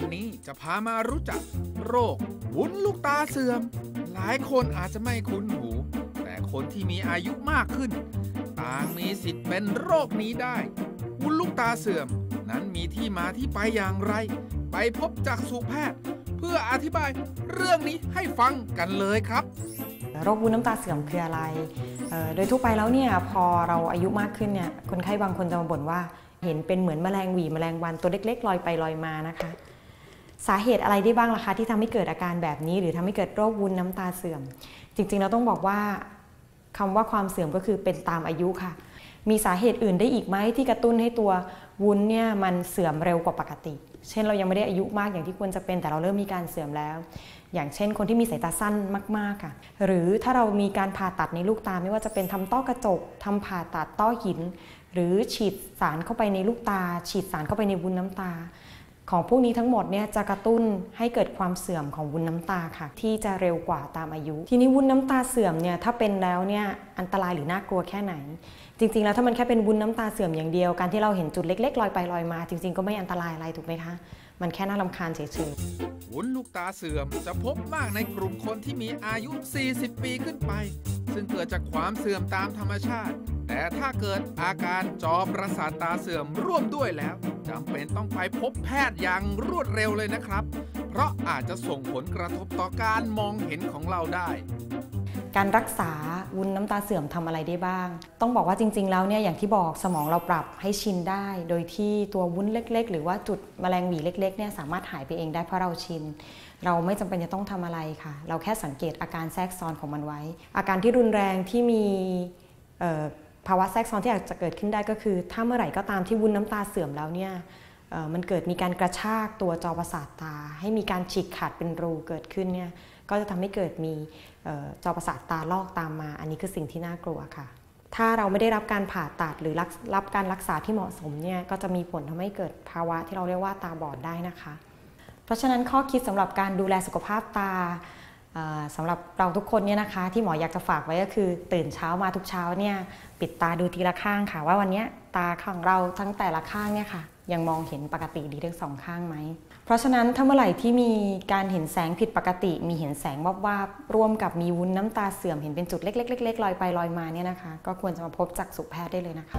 วันนี้จะพามารู้จัก โรควุ้นลูกตาเสื่อม หลายคนอาจจะไม่คุ้นหู แต่คนที่มีอายุมากขึ้น ต่างมีสิทธิ์เป็นโรคนี้ได้ วุ้นลูกตาเสื่อม นั้นมีที่มาที่ไปอย่างไร ไปพบจักษุแพทย์ เพื่ออธิบายเรื่องนี้ให้ฟังกันเลยครับ โรควุ้นน้ำตาเสื่อมคืออะไร โดยทั่วไปแล้วเนี่ยพอเราอายุมากขึ้นเนี่ยคนไข้บางคนจะมาบ่นว่าเห็นเป็นเหมือนแมลงหวีแมลงวันตัวเล็กๆลอยไปลอยมานะคะ สาเหตุอะไรได้บ้างล่ะคะที่ทำให้เกิดอาการแบบนี้ หรือทำให้เกิดโรควุ้นน้ำตาเสื่อม จริงๆเราต้องบอกว่าคำว่าความเสื่อมก็คือเป็นตามอายุค่ะ มีสาเหตุอื่นได้อีกไหมที่กระตุ้นให้ตัววุ้นเนี่ยมันเสื่อมเร็วกว่าปกติ เช่นเรายังไม่ได้อายุมากอย่างที่ควรจะเป็นแต่เราเริ่มมีการเสื่อมแล้ว อย่างเช่น คนที่มีสายตาสั้นมากๆค่ะ หรือถ้าเรามีการผ่าตัดในลูกตาไม่ว่าจะเป็นทำต้อกระจกทำผ่าตัดต้อหิน หรือฉีดสารเข้าไปในลูกตา ฉีดสารเข้าไปในวุ้นน้ำตา ของพวกนี้ทั้งหมดเนี่ยจะกระตุ้นให้เกิดความเสื่อมของวุ้นน้ำตาค่ะ ที่จะเร็วกว่าตามอายุ ทีนี้วุ้นน้ำตาเสื่อมเนี่ยถ้าเป็นแล้วเนี่ยอันตรายหรือน่ากลัวแค่ไหน จริง ๆ แล้วถ้ามันแค่เป็นวุ้นน้ำตาเสื่อมอย่างเดียว การที่เราเห็นจุดเล็ก ๆ ลอยไปลอยมา จริง ๆ ก็ไม่อันตรายอะไรถูกไหมคะมันแค่น่ารำคาญเฉยๆวุ้นลูกตาเสื่อมจะพบมากในกลุ่มคนที่มีอายุ 40 ปีขึ้นไป ซึ่งเกิดจากความเสื่อมตามธรรมชาติ แต่ถ้าเกิดอาการจอประสาทตาเสื่อมร่วมด้วยแล้วจำเป็นต้องไปพบแพทย์อย่างรวดเร็วเลยนะครับ เพราะอาจจะส่งผลกระทบต่อการมองเห็นของเราได้ การรักษาวุ้นน้ำตาเสื่อมทำอะไรได้บ้าง ต้องบอกว่าจริง ๆ แล้วเนี่ยอย่างที่บอกสมองเราปรับให้ชินได้ โดยที่ตัววุ้นเล็ก ๆ หรือว่าจุดแมลงหวีเล็กๆเนี่ยสามารถหายไปเองได้เพราะเราชิน เราไม่จำเป็นจะต้องทำอะไรค่ะ เราแค่สังเกตอาการแทรกซ้อนของมันไว้ อาการที่รุนแรงที่มีภาวะแทรกซ้อนที่อาจจะเกิดขึ้นได้ก็คือ ถ้าเมื่อไหร่ก็ตามที่วุ้นน้ำตาเสื่อมแล้วเนี่ย มันเกิดมีการกระชากตัวจอประสาทตา ให้มีการฉีกขาดเป็นรูเกิดขึ้นเนี่ยก็จะทำให้เกิดมีจอประสาทตาลอกตามมา อันนี้คือสิ่งที่น่ากลัวค่ะ ถ้าเราไม่ได้รับการผ่าตัดหรือรักรับการรักษาที่เหมาะสมเนี่ยก็จะมีผลทำให้เกิดภาวะที่เราเรียกว่าตาบอดได้นะคะ เพราะฉะนั้นข้อคิดสำหรับการดูแลสุขภาพตา สำหรับเราทุกคนเนี่ยนะคะ ที่หมออยากจะฝากไว้ก็คือ ตื่นเช้ามาทุกเช้าเนี่ยปิดตาดูทีละข้างค่ะ ว่าวันนี้ตาของเราทั้งแต่ละข้างเนี่ยค่ะ ยังมองเห็นปกติดีทั้งสองข้างไหม เพราะฉะนั้นถ้าเมื่อไหร่ที่มีการเห็นแสงผิดปกติ มีเห็นแสงวาบร่วมกับมีวุ้นน้ำตาเสื่อมเห็นเป็นจุดเล็กๆๆลอยไปลอยมาเนี่ยนะคะ ก็ควรจะมาพบจักษุแพทย์ได้เลยนะคะ